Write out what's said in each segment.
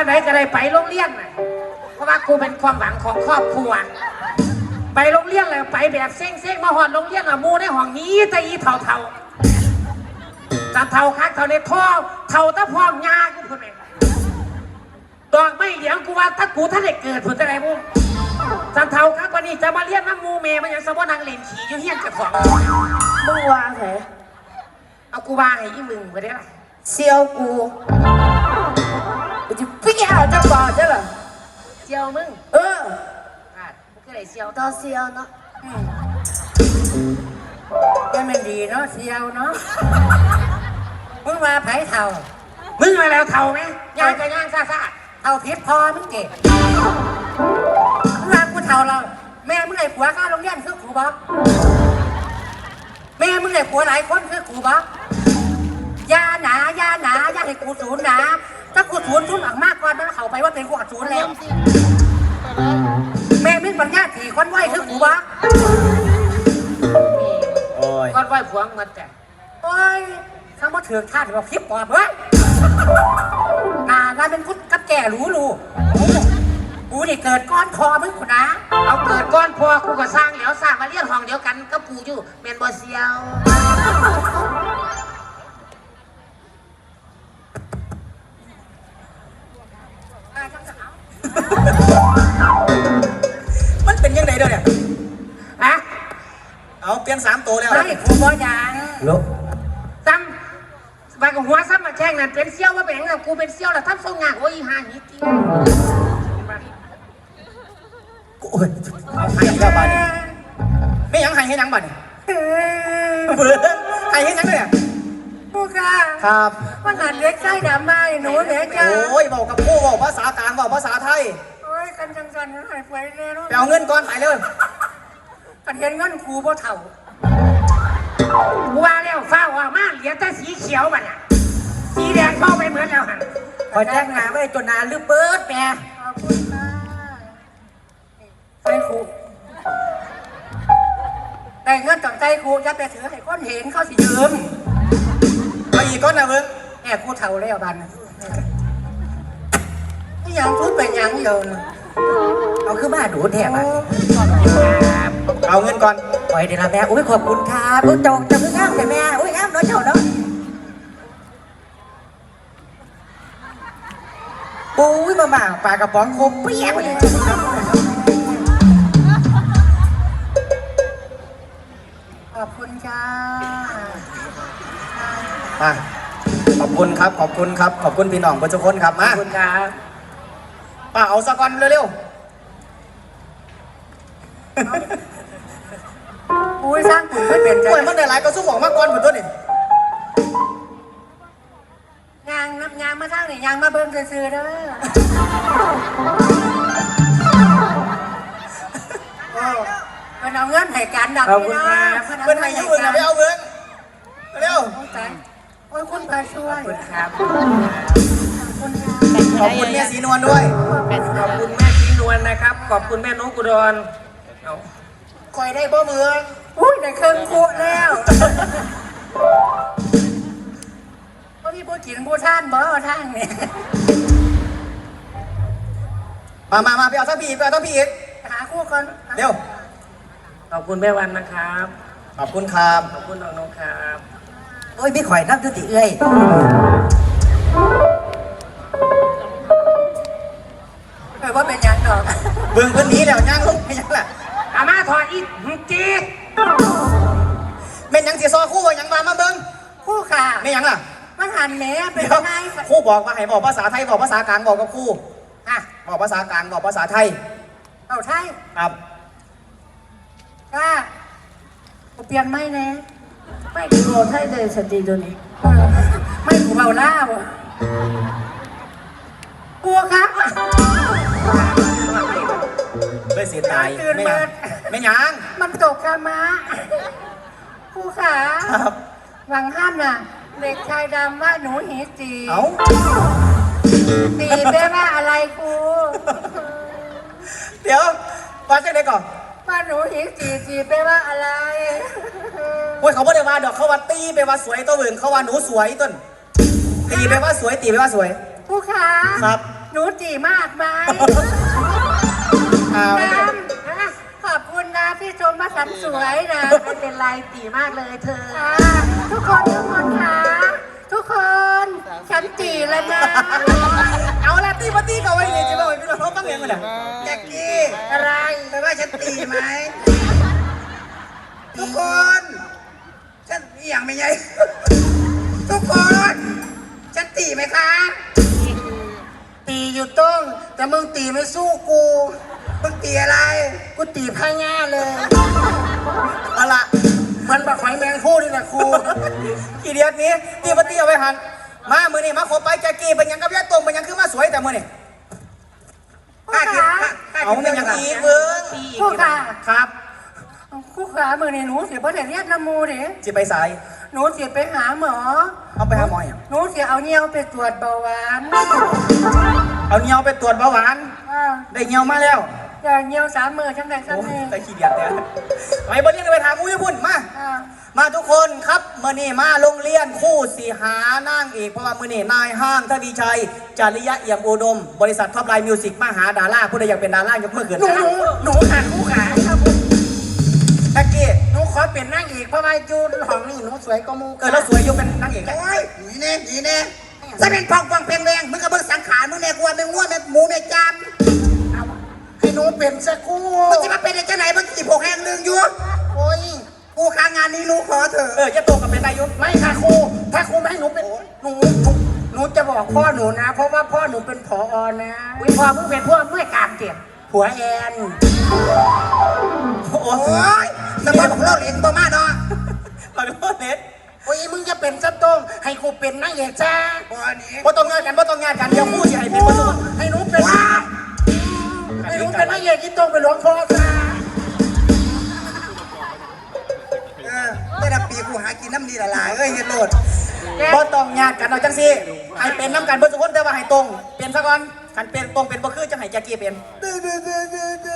านไหนก็ได้ไปโรงเรียนน่ะเพราะว่ากูเป็นความหวังของครอบครัว ไปโรงเรียนเลยไปแบบเซ็งๆมาหอดโรงเรียนอะหมูในห้องนี้แต่อีเท่าเท่าๆจันเท่าคักเท่าในท่อเท่าตะพร้อมยากูคนเองดอกไม่เหลียงกูว่าถ้ากูท่านได้เกิดผุนจะไรบุ้งจันเท่าคักวันนี้จะมาเรียนน้ำหมูเมย์มันยังสมบูรณ์นางเล่นขี่อยู่เฮี้ยนกับของมึงวางแผลเอากูว่าให้ยี่มึงไปได้ละเซียวกูกูจะพี่แก เอาเจะบอกใช่เหรอเซียวมึงเอออะมึงก็เลยเซียวต่อเซียวเนาะอืมยังไม่ดีเนาะเซียวเนาะมึงมาไผ่เท่ามึงมาแล้วเท่าไหมย่างก็ย่างซ่าซ่าเท่าพิษพอมึงเก่งมึงมากูเท่าเราแม่มึงไหนผัวข้าโรงเรียนคือกูบอกแม่มึงไหนผัวหลายคนคือกูบอกอยาหนายาหนาอยาให้กูศูนย์หนา ถ้ากูศูนย์ศูนย์ออกมากกว่ามันเขาไปว่าเป็นกูอัดศูนย์แล้ว แม่มึงปัญญาถี่คนไหวคือกูบอกโอ้ยก้อนไหวพวงมันแต่โอ้ยถ้ามาถือท่านบอกคลิปปอบเว้ยน่าน่าเป็นพุทธกับแก่รู้รู้กูนี่เกิดก้อนคอมึงกูนะ เอาเกิดก้อนพอกูก็สร้างแล้วสร้างมาเรียนห้องเดียวกันก็ปูอยู่เมนบอเซียว ตัวแล้วไม่กูบ่ยังลุกซ้ำไปกับหัวซ้ำมาแข่งนั่นเป็นเซี่ยวว่าเป็นหยังไงกูเป็นเซี่ยวแล้วทับทรงงานโอ้ยอีห่าหิตีกูโอ้ยเอาให้อีกแล้วบ้านนี่ไม่ยังให้ให้ยังบ้านนี่เบื่อให้ให้ยังเนี่ยกูค่ะครับมันหันเล็กไส้ดำมาไอ้หนูเด็กจ้าโอ้ยบอกกับผู้บอกภาษากลางบอกภาษาไทยโอ้ยกันจังสันหายไปเลยเนาะไปเอาเงินก่อนไปเลยกันเห็นเงินครูบ่เท่ากู ว่าแล้วฟ้าว่ามาเหลือแต่สีเขียวมันอะ สีแดงเข้าไปเหมือนแล้วหันคอยแจ้งงานไว้จนนานลืมเบิดแม่ขอบคุณค่ะใส่ครูได้เงินจากใจครูจะไปถือให้คนเห็นเขาสิยืมเอาอีกก้อนนะเบิ้งแอบกูเท่าแล้วบันนี่ยังพูดเป็นยังเดียวนะเอาขึ้นมาดูแถบอะ เอาเงินก่อนปล่อยเดี๋ยวละแม่อุ้ยขอบคุณครับอุ้ยจงจะพึ่งอ้ามแต่แม่อุ้ยอ้ามเนาะเจ้าเนาะอุ้ยมาม่าปลากระป๋องคมเปี้ยเลยขอบคุณจ้ามาขอบคุณครับ ขอบคุณครับ ขอบคุณพี่น้องทุกคนครับ ขมาอบคุณครับป้าเอาสะก่อนเร็ว อุ้ยสร้างปุ๋ยไม่เป็นๆจ้ป่วยมันได้หลายก็สู้ของมาก่อนหมดตัวนี่ยางน้ำยางมาทางนี่ยางมาเบิ่งซื่อๆเด้อโอ้มันเอาเงินให้กันดักนี่นะเพื่อนให้อยืมเงินนะไปเอาเงินเร็วโอ้ยตายโอ้ยคุณพาช่วย ครับคุณค่ะขอบคุณแม่สีนวลด้วย ขอบคุณแม่สีนวลนะครับ ขอบคุณแม่นกอุดรเอา คอยได้บ่เมืองอุ้ยในเครื่องคุแล้วก็มีผู้กินผู้ท่านบ่ท่านเนี่ยมามามาไปเอาทั้งพี่อีกไปเอาทั้งพี่อีกหาคู่ก่อนเร็วขอบคุณแม่วันนะครับ ขอบคุณครับขอบคุณน้องนกครับโอ้ยพี่ข่อยนับดุติเอ้ยเออว่าเป็นยังดอกเบิ่งเพิ่นหนี้แล้วย่างลงไปยังล่ะ อามาถอดอีกหืมจีแม่นหยังสิซอคู่ว่าหยังมามาเบิ่งคู่ค่ะแม่นหยังล่ะมันหันแหม่เป็นยังไงค่ะครู่บอกว่าให้บอกภาษาไทยบอกภาษากลางบอกกับครู่อะบอกภาษากลางบอกภาษาไทยเอาใช่ครับก็กูเปลี่ยนไม่แน่ไม่โกรธให้เลยสติตัวนี้เออไม่กูเบาล่าบ่กลัวครับ เลยเสียตายตื่นไม่หยังไม่หยังมันตกกันมาครูขาครับ หวังห้ามน่ะ เด็กชายดำว่าหนูหีจีเอ้าตีแปลว่าอะไรครูเดี๋ยวว่าจังไดก่อนว่าหนูหีจีจีแปลว่าอะไร โอ้ยเขาบ่ได้ว่าดอกเขาว่าตีไปว่าสวยตัวเบิ่งเขาว่าหนูสวยต้นตีไปว่าสวยตีไปว่าสวย ครูขาครับ หนูจีมากมาย อ้าวน้ำขอบคุณนะที่ชมว่าฉันสวยนะไม่เป็นไรตีมากเลยเธออ่าทุกคนทุกคนค่ะทุกคนฉันจีแล้วนะเอาละตีมาตีกับไว้เลยจะบอกพี่น้องเขาฟังเองมันอะแจ็กกี้อะไรแปลว่าฉันตีไหมทุกคนฉันอหย่างไม่ใหญ่ทุกคนฉันตีไหมคะตีอยู่ต้องแต่มึงตีไม่สู้กู มึงตีอะไร กูตีผ้าง่าเลยเอาละมันบักหอยแมงผู้นี่แหละครูกี่เดือนนี้ตีมาตีเอาไว้หัน มามือนี่มาขอไปแจ็กกี้เป็นหยังกับยาตรงเป็นหยังคือมาสวยแต่มือนี่ข้าคิดข้าข้าเอาคิดเป็นหยังอีกเบิ้งครูค่ะครับครูขามือนี่หนูเสียประเดี๋ยวเรียกน้ำมูเด้จะไปสายหนูเสียไปหาหมอ เอาไปหาหมออย่างหนูเสียเอาเงี้ยวไปตรวจเบาหวาน เอาเงียวไปตรวจเบาหวานอ่าได้เงียวมาแล้ว อย่าเงี้ยวสามมือทั้งใดทั้งโอ้นี้แต่ขี้เดียดแต่ไปบนนี้ไปถามมุ้ยพุ่นมาอ่ามาทุกคนครับมื่อนี้มาโรงเรียนคู่สีหานั่งเอกเพราะว่ามื่อนี้นายห้างทวีชัยจาริยะเอี่ยมอุดม บริษัทท็อปไลน์มิวสิกมาหาดาราผู้ใดอยากเป็นดารายกมือขึ้นหนูหนูหนูค่ะครูขาแท็กกี้หนูขอเป็นนางเอกเพราะว่าอยูห้องนี่หนูสวยกว่าหมูเออแล้วสวยอยู่เป็นนางเอกได้ โอ้ยหนีแน่หนีแน่จะเป็นพองฟังเพลงแรงมึงกับเบิ้งสังขารมึงแน่กลัวแม่งง่วแม่งหมูแม่งจ ให้หนูเป็นสักครู่ำมึงจะมาเป็นได้จะไหนมึงจีบหกแห่งหนึ่งอยู่โอ้ยกูค้างานนี้หนูขอเถอะเออจะโตกับเป็นนายกไม่ค่ะครูถ้าครูไม่ให้หนูเป็นหนูหนูหนูจะบอกพ่อหนูนะ เพราะว่าพ่อหนูเป็นผอนะอุ้ยพอมึงเป็นพวกเมื่อการเตียนผัวแอนโอ้โหโอ้ยสมมติของเราเล่นตัวมาเนาะขอโทษเน็ตโอ้ยมึงจะเป็นสักต้องให้ครูเป็นนางเอกจ้าบ่นี้บ่ต้องงานกันบ่ต้องงานกันเดี๋ยวคู่สิให้เป็นคนสุดให้หนูเป็น ให้หนูเป็นนางเอกที่ต้องเป็นหลวงพ่อจ้าเออได้รับปีกูหากินน้ำดีละลายเอ้ยเฮ็ดโลดบ่ต้องงานกันเอาจังซี่ให้เป็นน้ำกันเบิ่สุคนแต่ว่าให้ตรง เป็นซะก่อนคันเป็นตรงเป็นบ่คือจังให้แจ็คกี้เป็น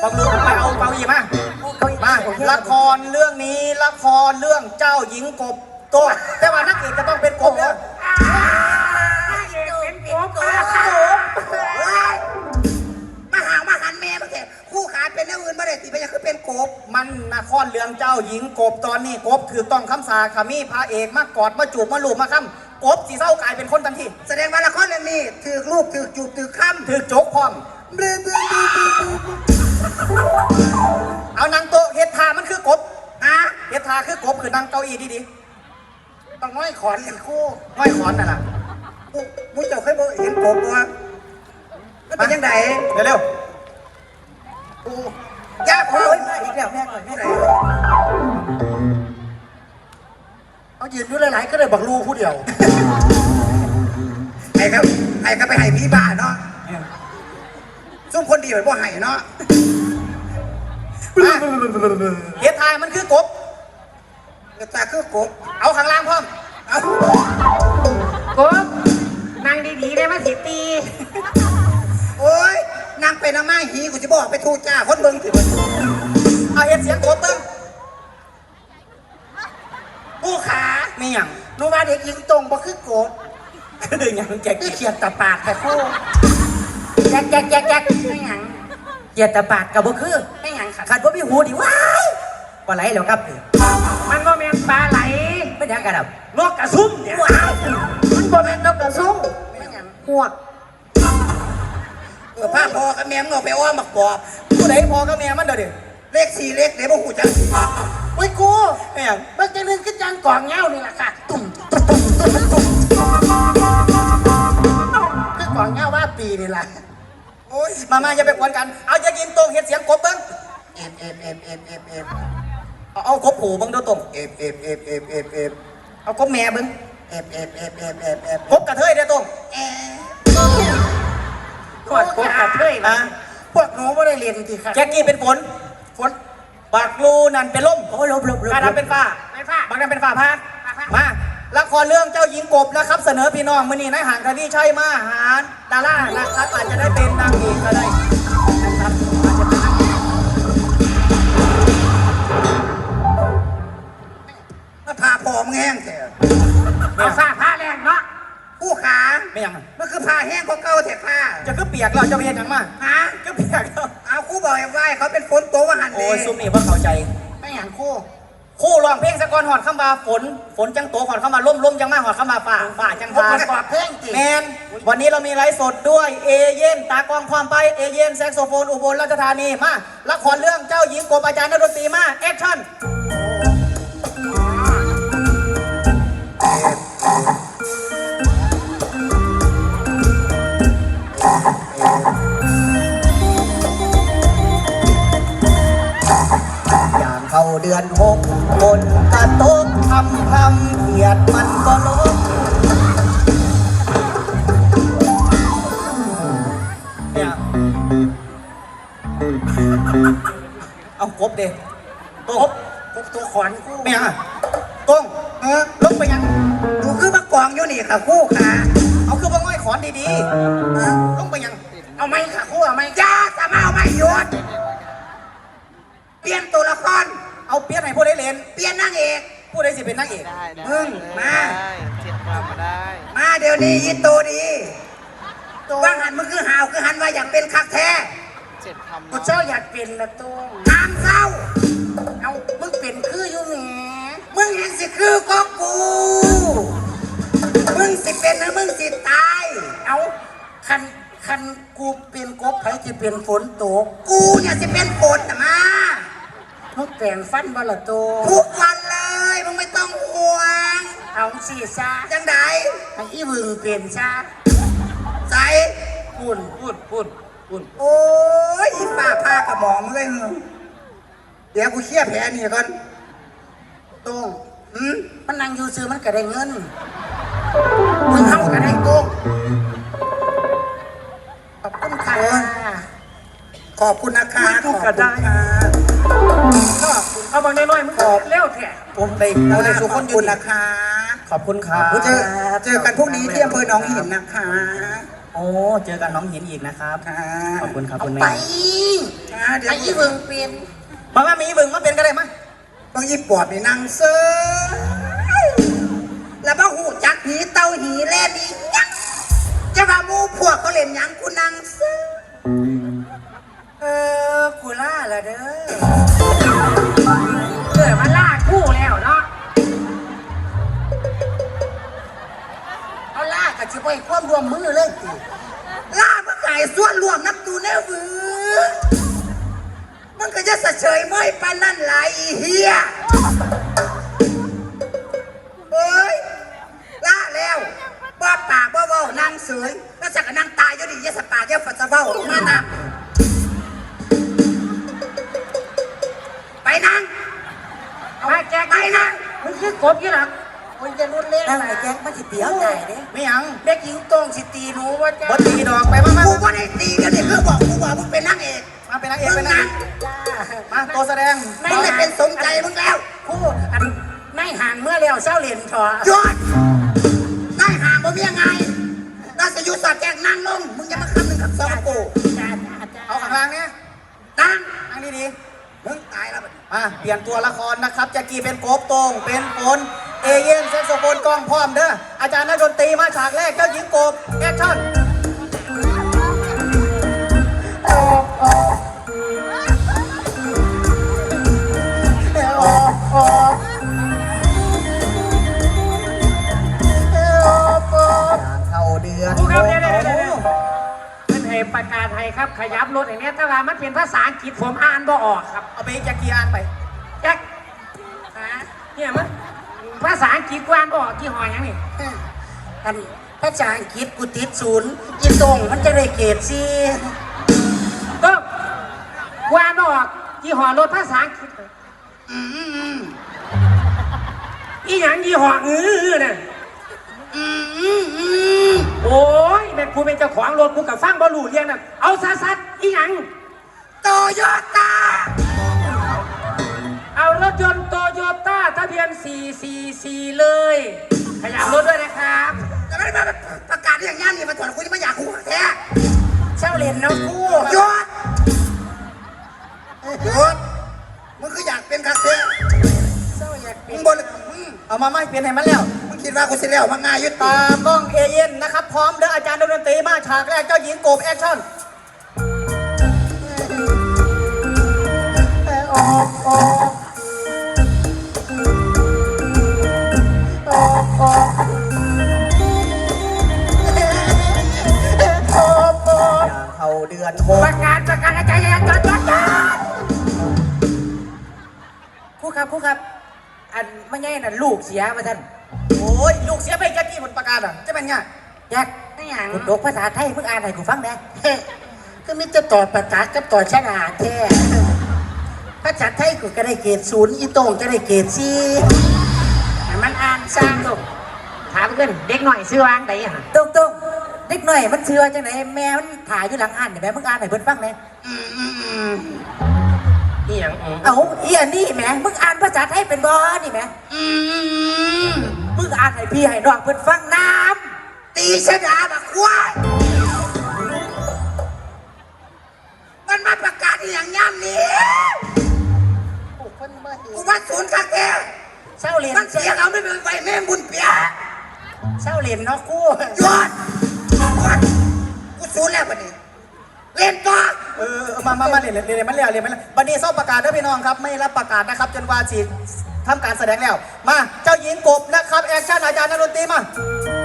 ฟังรู้ไปเอาเปาอีมามาละครเรื่องนี้ละครเรื่องเจ้าหญิงกบโตแต่ว่านักเอกจะต้องเป็นกบเด้อ เป็นโป๊กม วอื่นบ่ได้ติไปยังคือเป็นกบ มันนครเรื่องเจ้าหญิงกบตอนนี้กบถือต้องคำสาขามีพระเอกมากอดมาจูบมาลูบมาค้ำกบสีเศร้ากลายเป็นคนทันทีแสดงว่าละครเรื่องนี้ถือรูปถือจูบถือค่ำถือโจกพร้อมเบื่อเบื่อเบื่อเบื่อเบื่อเอานางโตะเฮ็ดทามันคือกบฮะเฮ็ดทาคือกบคือนางเก้าอี้ดีต้องน้อยขอนอีกคู่ๆห้อยขอนนั่นน่ะกูมึงเจ้าเคยบ่เห็นกบบ่มันเป็นยังไงเร็วกู ยาพออีกแล้วแม่ก่อนแม่ไหนเอายืนอยู่หลายๆก็เลยบักลูผู้เดียว ไอ้ครับไอ้ครับไปให้พี่บ้านเนาะซุ่มคนดีไปบ่ให้เนาะๆมาเฮ็ดทามันคือกบแต่ตาคือกบ เอาข้างล่างพร้อมเอ้าโป๊กนางดีๆได้มาสิตีโอ้ย นางไปนางมาหีกูจะบอกไปทูจ้าคนเบิ่งถือเอาเฮ็ดเสียงกบเบิ่งผู้ขามีหยังหนูว่าเด็กหญิงตรงบ่คือโกดคือหยังแกที่เขียนตะปากแต่คู่แจ๊กแจ๊กแจ๊กแจ๊กไม่หยังเกียรติบาทกับบ่คือไม่หยังค่ะขัดบ่มีหูดิว้ายปลาไหลแล้วครับ มันก็แมงปลาไหลไม่ได้กันครับนกกระซุ่มเนี่ยมันบ่เป็นนกกระซุ้งไม่หยังหวก เออผ้าพอกับแม่มึงเอาไปอ้อมบักปอบผู้ใดพอกับแม่มันเด้อดิเลขสี่เลขเดี๋ยวบ่หูจักโอ้ยกูแม่งเมื่อกี้นึงขึ้นจังกล่องเงี้ยวนี่แหละค่ะตุ่มตุ่มตุ่มตุ่มตุ่มคือกล่องเงี้ยวว่าปีนี่แหละโอ้ยมามาอย่าไปกวนกัน เอาจะกินตรงเฮ็ดเสียงกบเบิ่งเอฟเอฟเอฟเอฟเอฟเอฟเอาเอากบผูเบิ่งดูตรงเอฟเอฟเอฟเอฟเอฟเอฟเอากบแม่เบิ่งเอฟเอฟเอฟเอฟเอฟเอฟกบกระเทยเด้อตรงเอฟ ขวดโป๊กกระเทยอะนะพวกหนูไม่ได้เรียนทีค่ะแจ็คกี้เป็นฝนฝนปากลูนั่นเป็นลมโอ้ยลมลมลมข้าทำเป็นฟ้าไม่ฟ้าบางนั้นเป็นฟ้าพามาละครเรื่องเจ้าหญิงกบนะครับ เสนอพี่น้องมื้อนี้นายหางทวีชัยมาหาดารานะครับอาจจะได้เป็นนางเอกก็ได้นะครับอาจจะเป็นนางเอกมาพาพอมึงแห้งแท้เอาซาผ้าแรงเนาะ ผู้ขขาไม่ยังมันคือผ้าแห้งของเก่าเถอะค่ะจะก็เปียกแล้วจะไปเห็นยังมาฮะก็เปียกแล้วเอาครู่บอกให้ไหวเขาเป็นฝนตกว่าหันเลโอ้ยซุมนี่ว่าเข้าใจ ไม่อย่างคู่คู่ร้องเพลงสะกอนหอดคำว่าฝน ฝนจังโตหอดคำว่าล่มล่มจังมาหอดคำว่าฝ่าฝ่าจังผมฟ้าประกอบเพลงจีแมนวันนี้เรามีไลฟ์สดด้วยเอเย่นตากล้องความไปเอเย่นแซกโซโฟนอุบลราชธานีมาละครเรื่องเจ้าหญิงกบอาจารย์นดนตรีมาแอคชั่นอย่างเเดือนหกคนกระตกทำทำเขียดมันก็ลบเนี่ยเอากบเด็กบพวกตัวขอนคู่ไม่ยังอะต้งเออลงไปยังดูคือมากองอยู่นี่ค่ะคู่ขาเอาคือว่ง่อยขอนดีๆลงไปยัง เอาไหมค่ะคู่เอาไหมจ้าสามาเอาไม่หยุดเปลี่ยนตัวละคร เอาเปียกให้ผู้ได้เล่นเปลี่ยนนางเอกผู้ได้สิเป็นนางเอกได้ได้มึงมาได้เจ็ดความมาได้ มาเดี๋ยวนี้ยินโตดีว่าหันมึงคือหาวคือหันว่าอยากเป็นคักแท้เจ็ดคำกูเนาะเจ้าอยากเป็นละตัวตามเศร้า เอามึงเป็นคืออยู่แหมมึงเห็นสิคือก็กู มึงสิเป็นหรือมึงสิตาย เอาคันคันกูเป็นกบไผที่เป็นฝนตก กูเนี่ยสิเป็นฝนน่ะมา มึงแต่งฟันบ่ละตัวทุกวันเลยมึงไม่ต้องห่วง เอาสิซะจังไดให้อีวึงเป็นซะใส่ปุ่นปุ่นปุ่นปุ่นโอ้ยอีป้าผ้ากระหมองเลยมึงเดี๋ยวกูเคลียร์แผลนี่ก่อนตรงอืมมันนั่งอยู่ซื้อมันก็ได้เงินมึงเข้าก็ได้ตรงขอบคุณค่ะขอบคุณนะคะกูก็ได้ขอ บคุณค่ะเอาบางน้อยๆมึงเร็วแท้ผมได้ผมได้สุขขคอนบอยู่คุณนี่นะคะขอบคุณครับเจอเจอกันพรุ่งนี้ที่อำเภอหนองหินนะคะ โอ้เจอกันน้องหินอีกนะครับค่ะขอบคุณครับเอาคุณไปแม่ค่ะเดี๋ยวไอ้อีวึงเป็นมาแม่มีบึงมาเป็นก็ได้มั้ยบางยี่ปอบนี่นั่งเซยแล้วบ้าหูจักหีเตาหีแล่ดียังจะว่าหมูพวกเขาเล่นหยังกูนั่งเซยเออ วามรวมมือเลยสิล่าเมื่อไก่ส่วนรวมนับตูแน่วือมันก็จะสะเฉยไม่ปานนั่นไหลอีเฮียเฮ้ยล่าแล้วบ่ปากบ่เว้านั่งเสยแล้วสักก็นั่งตายอยู่ดิอยาสปาอยาฝัดสะเว้ามานั่งไปนั่งเอาไปแจ็คไปนั่งมึงคือกบยี่หลัง มึงจะรุนเล่นนั่งไหนไอ้แจ็คมันสิเปียวตายเด้ไม่ยังเด็กหญิงตรงสิตีหนูว่าจะบตีดอกไปมามากูว่าได้ตีเดี๋ยวนี้คือบอกกูว่ามึงเป็นนางเอกมาเป็นนางเอกเป็นนางเอกจ้ามาตัวแสดงมึงไม่เป็นสมใจมึงแล้วคู่อันไม่ห่างเมื่อแล้วเศร้าเหรียญทอหยุดได้ห่างบ่มียังไงราชยุทธสอดแจกนั่งลงมึงจะมาคำหนึ่งกับสองกูจ้าจ้าจ้าเอาข้างล่างเนี่ยนั่งนั่งดีมึงตายแล้วบัดนี้ๆมาเปลี่ยนตัวละครนะครับแจ็กกี้เป็นโกบตรงเป็นฝน เอเย่นแซกโซโฟนกล้องพร้อมเด้ออาจารย์นักดนตรีมาฉากแรกเจ้าหญิงกบแอคชั่นเข้าเดือนคู่ครับเดี๋ยวเดี๋ยวเดี๋ยวเดี๋ยวเป็นเหตุประกาศให้ครับขยับรถอย่างเนี้ยถ้าว่ามันเป็นภาษาอังกฤษผมอ่านบ่ออกครับ เอาไปแจ็กกี้อ่านไป แจ็คฮะเนี่ยมัน ภาษาอังกฤษกวานบ่ออกกี่หอยยังนี่อันภาษาอังกฤษกูติดศูนย์อีตรงมันจะได้เกรดซีก็กวานบ่ออกกี่หอรถภาษาอังกฤษอีหยังยี่ห้ออื้อน่ะโอ้ยแม่กูเป็นเจ้าของรถกูกับฟังบอลูเรียงน่ะเอาซะซัดอีหยังโตโยต้าเอา รถยนต์โตโยต้าทะเบียน 444 เลย ขยับรถด้วยนะครับจะไม่ได้มาประกาศอย่างนี้นี่มาถอนกูจะไม่อยากคู่แท้เศร้าเหรียญเนาะกูหยุดหยุดมึงคืออยากเป็นคาเฟ่เศร้าอยากมึเป็งนบนมึงเอามาไม่เปลี่ยนให้มันแล้ว มึงคิดว่ากูสิแล้วมาง่ายอยุติตามกล้องเอเย่นนะครับพร้อมเด้ออาจารย์ดนตรีมาฉากแรกเจ้าหญิงกบแอคชั่น เขาเดือนหประกาศประกาศอาจารย์จอดจอดจอดครูครับครูครับ อันไม่ใช่น่ะลูกเสียมาท่านโอ้ยลูกเสียไปแจ็คกี้ผลประกาศอะจะเป็นไงแจ็คไม่อย่างคุณดกภาษาไทยเพิ่งอ่านให้กูฟังแน่ก็มิจะต่อประกาศกับต่อชนะแท้ภาษาไทยกูก็ได้เกรดศูนย์อีโต้งก็ได้เกรดสี่ มันอ่านสร้างลูกถามเพื่อนเด็กหน่อยซื้อวางไหนอะตรงตรงๆเด็กหน่อยมันเชื่อจังไหนแม่มันถ่ายอยู่หลังอ่านเห็นไหมมึงอ่านให้เพิ่นฟังแน่นี่อย่างอืมเอาอีอันนี้แหมมึงอ่านภาษาไทยเป็นบ่นี่แหมมึงอ่านให้พี่ให้น้องเพิ่นฟังน้ตีชะดาบักควายมันมาประกาศอหย่างย่ำนี้กูว่าศูนย์คักแท้ เศร้าเรียนมันเสียเอาไม่เป็นไฟแม่บุญเปียเศร้าเรียนเนาะกูหยอดหยอดกูศูนย์แล้วบัดนี้เล่นต่อเออเออมามามาเรียนเรียนเรียนมันเรียนเรียนมันบันนี้ซ่อมประกาศเด้อพี่น้องครับ ไม่รับประกาศนะครับ จนกว่าสิทำการแสดงแล้ว มา เจ้าหญิงกบนะครับ แอคชั่นอาจารย์นดนตรีมาเอา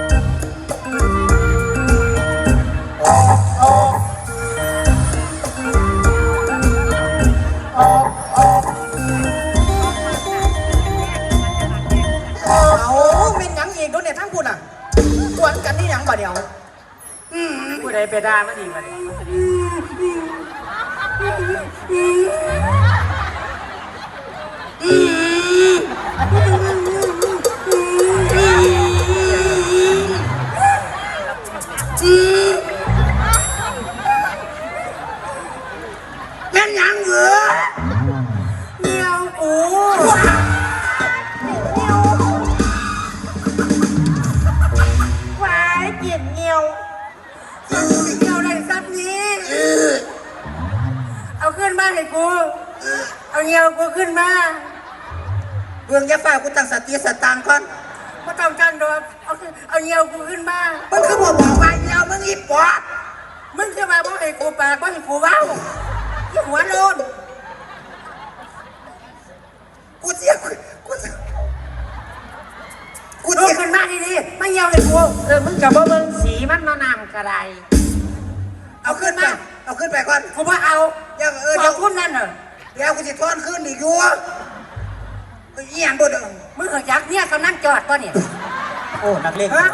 บ่เดียวกูได้ไปด่ามันอีกมันแให้กู เอาเงียวกูขึ้นมาเบื้องอยาฟ้ากูตั้งสติสตางค์ก่อนไม่ต้องจ้างดอกเอาขึ้นเอาเงียวกูขึ้นมามึงคือบอกบอกว่าเดียวมึงอีปอบมึงจะมาบอกให้กูปากบอกให้กูเว้ายี่หัวโลนกูเสียกูเสียกูลุกเสียขึ้นมาดีๆไม่เงียวให้กูเออมึงกับบ่เบิ่งสีมันเนาะน้ำกระไดเอาขึ้นไป เอาขึ้นไปก่อนกูว่าเอาเดี๋ยวเออขเดี๋อยวบคุณนั่นเหรอเดี๋ยวกูจะทอนขึ้นอีกอยู่เอีหยังบ่เด้อมึงขยักเนี่ยกำนังจอดป่ะเนี่ยโอ้ นักเลงฮะ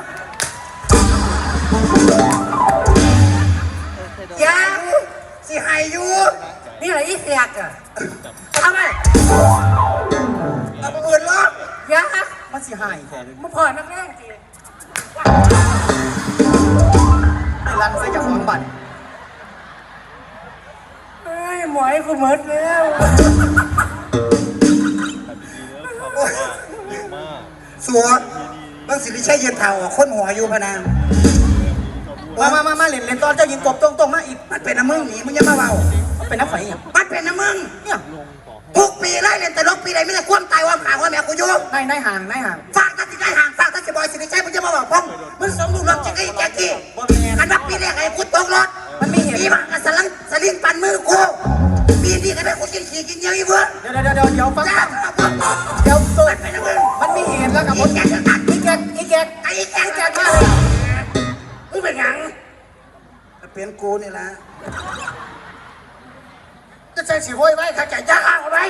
ยาสิให้อยู่นี่อะไรอีเสียกอะเอาไปเอาปืนล็อกยามันสิหายแค่นี้มึงพอนักแรงจริงไม่รันใส่จากของบัตรเฮ้ย หมอยกูหมดแล้วสัวบางสิริชัยยืนเท่าอะคนหัวอยู่พะนางมามามามาเล่นเล่นตอนเจ้าหญิงกบตรงตรงๆมาอีกมันเป็นน้ำมึงหนีมึงอย่ามาเบามันเป็นน้ำไฟอย่างมันเป็นน้ำมึงเนี่ยทุกปีไล่เล่นแต่ลกปีใดไม่ได้ความตายความข่าวว่าแม่กูอยู่นายนายห่างนายห่างฝากตัดสินใจห่างฝากตัดสินบอยสิริชัยมึงจะมาบอกพ้องมึงสมรู้ร่วมแจ็คกี้แจ็คกี้บ่แม่นอันดับปีแรกไอ้กูตกรถมันมีเหตุปีบังกับสลัง นี้ก็ได้กูกินขี้กินเยอะอีกเว้ยเดี๋ยวเดี๋ยวเดี๋ยวเดี๋ยวฟังจ้าฟังเดี๋ยวตัวมันเป็นน้ำมึงมันมีเหตุแล้วกับผอีมแกจะตัดอีแกกอีแกกไอ้แกจะแกตักดมาเลยมึงเป็นหยังเป็นกูนี่แหละก็ใส่สีห้อยไว้ข้าจะย่างเอาไว้